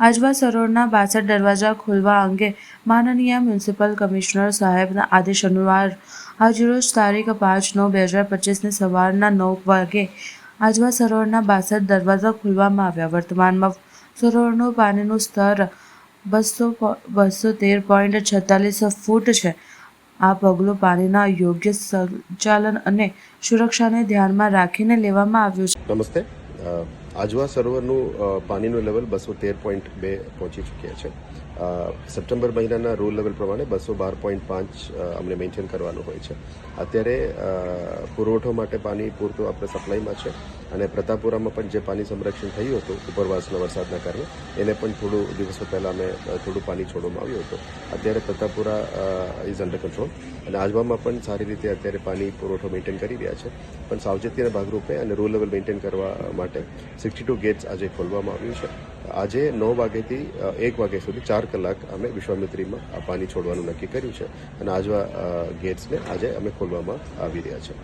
આજવા સરોવરના બાસઠ દરવાજા ખોલવા અંગે માનનીય મ્યુનિસિપલ કમિશનર સાહેબના આદેશ અનુસાર આજરોજ તારીખ પાંચ નવ બે હજાર પચીસને સવારના નવ વાગે આજવા સરોવરના બાસઠ દરવાજા ખોલવામાં આવ્યા. વર્તમાનમાં સરોવરનું પાણીનું સ્તર બસો બસો તેર પોઈન્ટ છેતાલીસ ફૂટ છે. આ પગલું પાણીના યોગ્ય સંચાલન અને સુરક્ષાને ધ્યાનમાં રાખીને લેવામાં આવ્યું છે. નમસ્તે. આજવા સરોવરનું પાણીનું લેવલ બસો તેર પોઈન્ટ બે પહોંચી ચૂક્યા છે. સપ્ટેમ્બર મહિનાના રૂલ લેવલ પ્રમાણે બસો બાર પોઈન્ટ પાંચ અમને મેન્ટેન કરવાનું હોય છે. અત્યારે પુરવઠો માટે પાણી પૂરતું આપણે સપ્લાયમાં છે અને પ્રતાપપુરામાં પણ જે પાણી સંરક્ષણ થયું હતું ઉપરવાસના વરસાદના કારણે, એને પણ થોડું દિવસો પહેલાં અમે થોડું પાણી છોડવામાં આવ્યું હતું. અત્યારે પ્રતાપપુરા ઇઝ અંડર કંટ્રોલ અને આજવામાં પણ સારી રીતે અત્યારે પાણી પુરવઠો મેન્ટેન કરી રહ્યા છે. પણ સાવચેતીના ભાગરૂપે અને રૂલ લેવલ મેન્ટેન કરવા માટે સિક્સટી ટુ ગેટ્સ આજે ખોલવામાં આવ્યું છે. આજે નવ વાગ્યાથી એક વાગ્યા સુધી ચાર કલાક અમે વિશ્વામિત્રીમાં પાણી છોડવાનું નક્કી કર્યું છે અને આજવા ગેટ્સને આજે અમે ખોલવામાં આવી રહ્યા છે